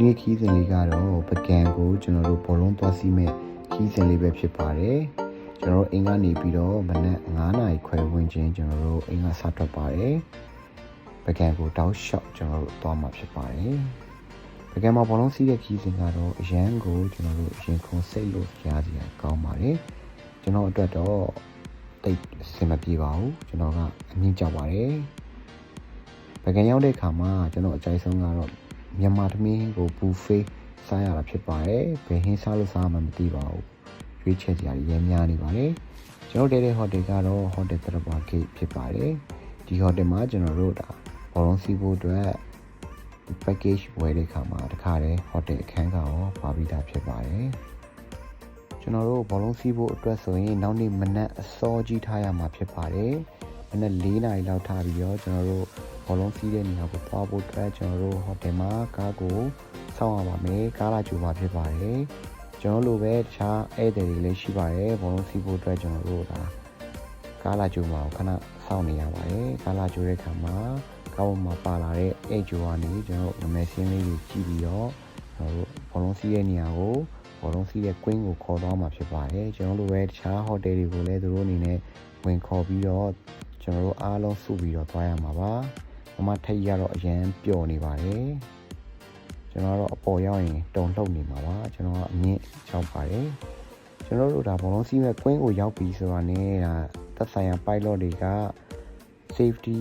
ဒီနေ့ခီးစဉ်လေးကတော့ပကံကိုကျွန်တော်တို့ဘောလုံးသွားစီးမဲ့ခီးစဉ်လေးပဲဖြစ်ပါတယ်ကျွန်တော်တို့အိမ်ကနေပြီးတော့မနက်9နာရီခွဲဝန်းကျင်ကျွန်တော်တို့အိမ်ကစထွက်ပါတယ်ပကံကိုတောက်လျှောက်ကျွန်တော်တို့သွားမှာဖြစ်ပါတယ်ပကံမှာဘောလုံးစီးတဲ့ခီးစဉ်ကတော့အရန်ကိုကျွန်တော်တို့ရင်ခုန်စိတ်လို့ကြားစီရကောင်းပါတယ်ကျွန်တော်အတွက်တော့တိတ်အဆင်မပြေပါဘူးကျွန်တော်ကအမြင့်ကြောက်ပါတယ်ပကံရောက်တဲ့ခါမှာကျွန်တော်အကြိုက်ဆုံးကတော့ မြန်မာသမင်းကိုဘူဖေးစားရတာဖြစ်ပါတယ်ဘယ်ဟင်းစားလို့စားမှမသိပါဘူးရွေးချယ်စရာကြီးရမ်းများနေပါတယ်ကျွန်တော်တဲတဲ့ဟိုတယ်ကတော့ဟိုတယ်တရဘာဂိတ်ဖြစ်ပါတယ်ဒီဟိုတယ်မှာကျွန်တော်တို့ဒါဘောလုံးစီးဖို့အတွက် package ဝယ်တဲ့ခါမှာတခါတည်းဟိုတယ်အခန်းကရောပါပြီးသားဖြစ်ပါတယ်ကျွန်တော်တို့ဘောလုံးစီးဖို့အတွက်ဆိုရင် နောက်နေ့မနက်အစောကြီးထားရမှာဖြစ်ပါတယ် မနက်၄နာရီလောက်ထားပြီးတော့ကျွန်တော်တို့ဘောလုံးစီးတဲ့နေရာကိုသွားဖို့အတွက်ကျွန်တော်တို့ဟိုတယ်မှာကားကိုစောင့်ရပါမယ်ကားလာကြိုမှာဖြစ်ပါတယ်ကျွန်တော်လိုပဲတခြားဧည့်သည်တွေလည်းရှိပါတယ်ဘောလုံးစီးဖို့အတွက်ကျွန်တော်တို့ဒါကားလာကြိုမှာခဏစောင့်နေရပါတယ်ကားလာကြိုတဲ့ခါမှာကားပေါ်မှာပါလာတဲ့ဧည့်ကြိုကနေကျွန်တော်တို့နာမည်စင်းလေးတွေကြည့်ပြီးတော့ကျွန်တော်တို့ဘောလုံးစီးတဲ့နေရာကိုဘောလုံးစီးတဲ့ queen ကိုခေါ်သွားမှာဖြစ်ပါတယ်ကျွန်တော်တို့ပဲတခြားဟိုတယ်တွေကိုလည်းသူတို့အနေနဲ့ဝင်ခေါ်ပြီးတော့ ကျွန်တော်တို့အားလုံးစုပြီးတော့သွားရမှာပါမမထိတ်ရတော့အရန်ပျော်နေပါတယ်ကျွန်တော်တော့အပေါ်ရောက်ရင်တုံလှုပ်နေမှာပါကျွန်တော်ကအမြင့်ချောက်ပါတယ်ကျွန်တော်တို့ဒါဘောလုံးစီးမဲ့ queen ကိုရောက်ပြီဆိုတာနဲ့ဒါသက်ဆိုင်ရာ pilot တွေက safety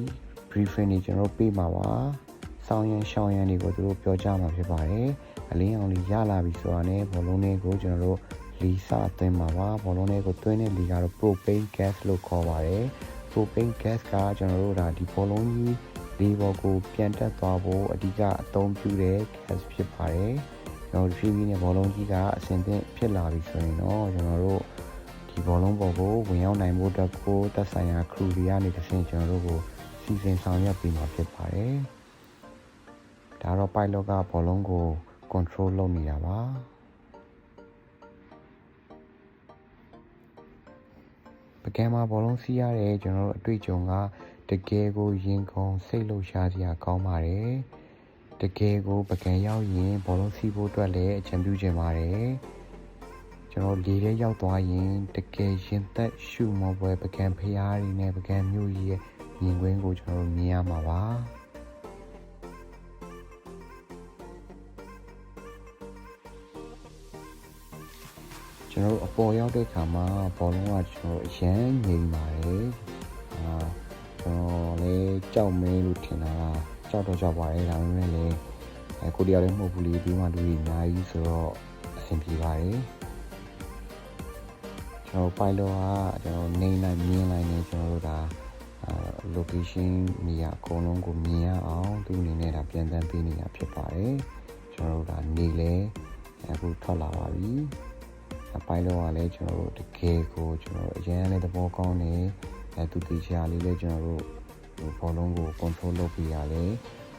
briefing တွေကျွန်တော်တို့ပေးမှာပါ။ဆောင်းရန်ရှောင်းရန်တွေကိုသူတို့ပြောကြမှာဖြစ်ပါတယ်။အလင်းအောင်လေးရလာပြီဆိုတာနဲ့ဘောလုံးတွေကိုကျွန်တော်တို့လီစာအသွင်းမှာပါ။ဘောလုံးတွေကိုသွင်းတဲ့လီကတော့ propane gas လို့ခေါ်ပါတယ်။ propane gas ကကျွန်တော်တို့ဒါဒီဘောလုံးကြီးလေဘော်ကိုပြန်တက်သွားဖို့အဓိကအသုံးပြုတဲ့ gas ဖြစ်ပါတယ်။ကျွန်တော်တို့ဖြည်းဖြည်းနဲ့ဘောလုံးကြီးကအဆင်သင့်ဖြစ်လာပြီဆိုရင်တော့ကျွန်တော်တို့ဒီဘောလုံးပေါ်ကိုဝင်ရောက်နိုင်ဖို့အတွက်ကိုသက်ဆိုင်ရာ crew တွေကနေတစ်ဆင့်ကျွန်တော်တို့ကိုစီစဉ်ဆောင်ရွက်ပြီးမှာဖြစ်ပါတယ်။ဒါတော့ pilot ကဘောလုံးကို control လုပ်နေတာပါ။ ပကံမှာဘောလုံးစီးရတဲ့ကျွန်တော်တို့အတွေ့အကြုံကတကယ်ကိုရင်ခုန်စိတ်လှုပ်ရှားစရာကောင်းပါတယ်။တကယ်ကိုပကံရောက်ရင်ဘောလုံးစီးဖို့အတွက်လည်းအကြံပြုချင်ပါတယ်။ကျွန်တော်လေထဲရောက်သွားရင်တကယ်ရင်သက်ရှုမောပွဲပကံဖျားရင်းနဲ့ပကံမျိုးကြီးရဲ့မြင်ကွင်းကိုကျွန်တော်တို့မြင်ရမှာပါ ကျွန်တော်တို့အပေါ်ရောက်တဲ့ခါမှာဘောလုံးကကျွန်တော်အရန်ငြိမ်ပါတယ်အာကျွန်တော်လည်းကြောက်မဲလို့ထင်တာကြောက်တော့ကြောက်ပါတယ်ဒါပေမဲ့လည်းအဲကိုတရားလည်းမဟုတ်ဘူးလေဒီမှာလူတွေအများကြီးဆိုတော့အဆင်ပြေပါတယ်ကျွန်တော် pilot ကကျွန်တော်နေလိုက်မြင်လိုက်နေကျွန်တော်တို့ဒါ location နေရာအကုန်လုံးကိုမြင်ရအောင်သူ့အနေနဲ့ဒါပြန်တန်းပေးနေတာဖြစ်ပါတယ်ကျွန်တော်တို့ဒါနေလဲအခုထွက်လာပါပြီ အပိုင်းလောကလည်းကျွန်တော်တို့တကယ်ကိုကျွန်တော်တို့အရင်လည်းသဘောကောင်းနေအဲသူတီချာလေးလည်းကျွန်တော်တို့ဘောလုံးကို control လုပ်ပြီးရတယ်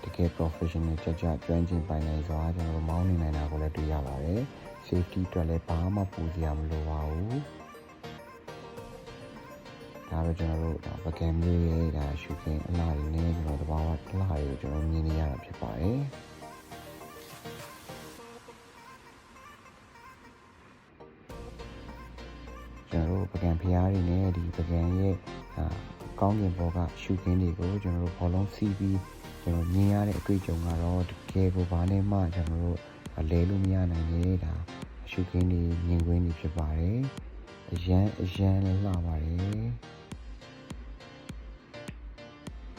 တကယ် professional ကြကြကျွမ်းကျင်ပိုင်နိုင်စွာကျွန်တော်တို့မောင်းနေနိုင်တာကိုလည်းတွေ့ရပါတယ် safety အတွက်လည်းဘာမှပူစရာမလိုပါဘူးဒါတော့ကျွန်တော်တို့ဒါပကံမျိုးရဲ့ဒါရှုခင်းအလားတွေနဲ့ကျွန်တော်တဘာဝအလားတွေကိုကျွန်တော်မြင်နေရတာဖြစ်ပါတယ် ကျွန်တော်တို့ပကံဖျားတွေနဲ့ဒီပကံရဲ့အာကောင်းကင်ဘောကရှုခင်းတွေကိုကျွန်တော်တို့ဘောလုံးစီးပြီးကျွန်တော်မြင်ရတဲ့အတွေ့အကြုံကတော့တကယ်ကိုဘာနဲ့မှကျွန်တော်တို့လဲလို့မရနိုင်တဲ့ဒါရှုခင်းတွေမြင်ကွင်းတွေဖြစ်ပါတယ်အရန်အရန်လည်းလှပါတယ်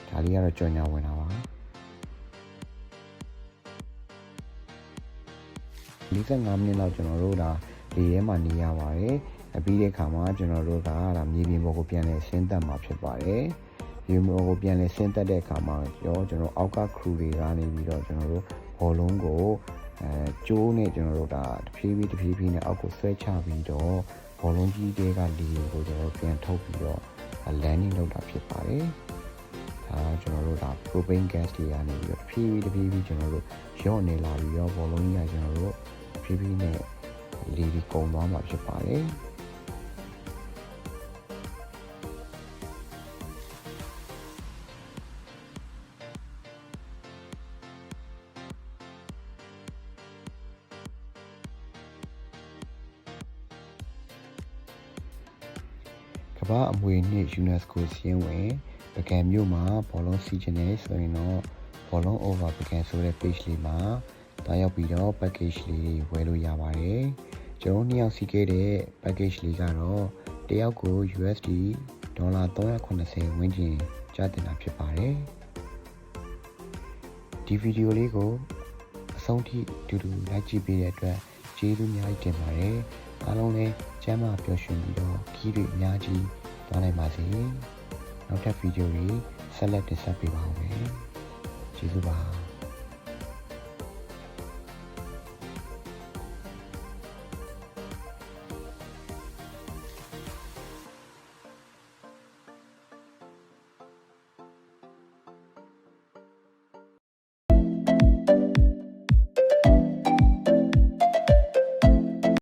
ဒါလေးကတော့ကြော်ညာဝင်တာပါ45မိနစ်လောက်ကျွန်တော်တို့ဒါလေထဲမှာနေရပါတယ်အ ပြီးတဲ့ခါမှာကျွန်တော်တို့ကဒါမြေပြင်ပေါ်ကိုပြန်လဲဆင်းသက်မှာဖြစ်ပါတယ်မြေပြင်ပေါ်ကိုပြန်လဲဆင်းသက်တဲ့ခါမှာရောကျွန်တော်အောက်က crew တွေကနေပြီးတော့ကျွန်တော်တို့ဘောလုံးကိုအဲကျိုးနဲ့ကျွန်တော်တို့ဒါတဖြည်းဖြည်းတဖြည်းဖြည်းနဲ့အောက်ကိုဆွဲချပြီးတော့ဘောလုံးကြီးတွေကလေကိုကျွန်တော်ပြန်ထုတ်ပြီးတော့ landing လုပ်တာဖြစ်ပါတယ်ဒါကျွန်တော်တို့ဒါ propane gas တွေကနေပြီးတော့တဖြည်းဖြည်းတဖြည်းဖြည်းကျွန်တော်တို့ရော့နေလာပြီးတော့ဘောလုံးကြီးကကျွန်တော်တို့တဖြည်းဖြည်းနဲ့လေဒီကုံသွားမှာဖြစ်ပါတယ် ကမ္ဘာအမွေနှစ် UNESCO စီးရင်ဝင်ပကံမြို့မှာဘောလုံးစီးချင်တယ်ဆိုရင်တော့ဘောလုံး over ပကံဆိုတဲ့ page လေးမှာတားရောက်ပြီးတော့ package လေးတွေဝယ်လို့ရပါတယ်ကျွန်တော်နှစ်ယောက်စီးခဲ့တဲ့ package လေးကတော့တယောက်ကို USD ဒေါ်လာ380ဝန်းကျင်ကျတင်တာဖြစ်ပါတယ်ဒီဗီဒီယိုလေးကိုအဆုံးထိအတူတူလိုက်ကြည့်ပေးတဲ့အတွက်ကျေးဇူးအများကြီးတင်ပါတယ် အားလုံးလည်းကျမ်းမာပျော်ရွှင်ပြီးတော့ခီးတွေအများကြီးသွားနိုင်ပါစေနောက်ထပ်ဗီဒီယိုတွေဆက်လက်တင်ဆက်ပေးပါဦးမယ်ကျေးဇူးပါ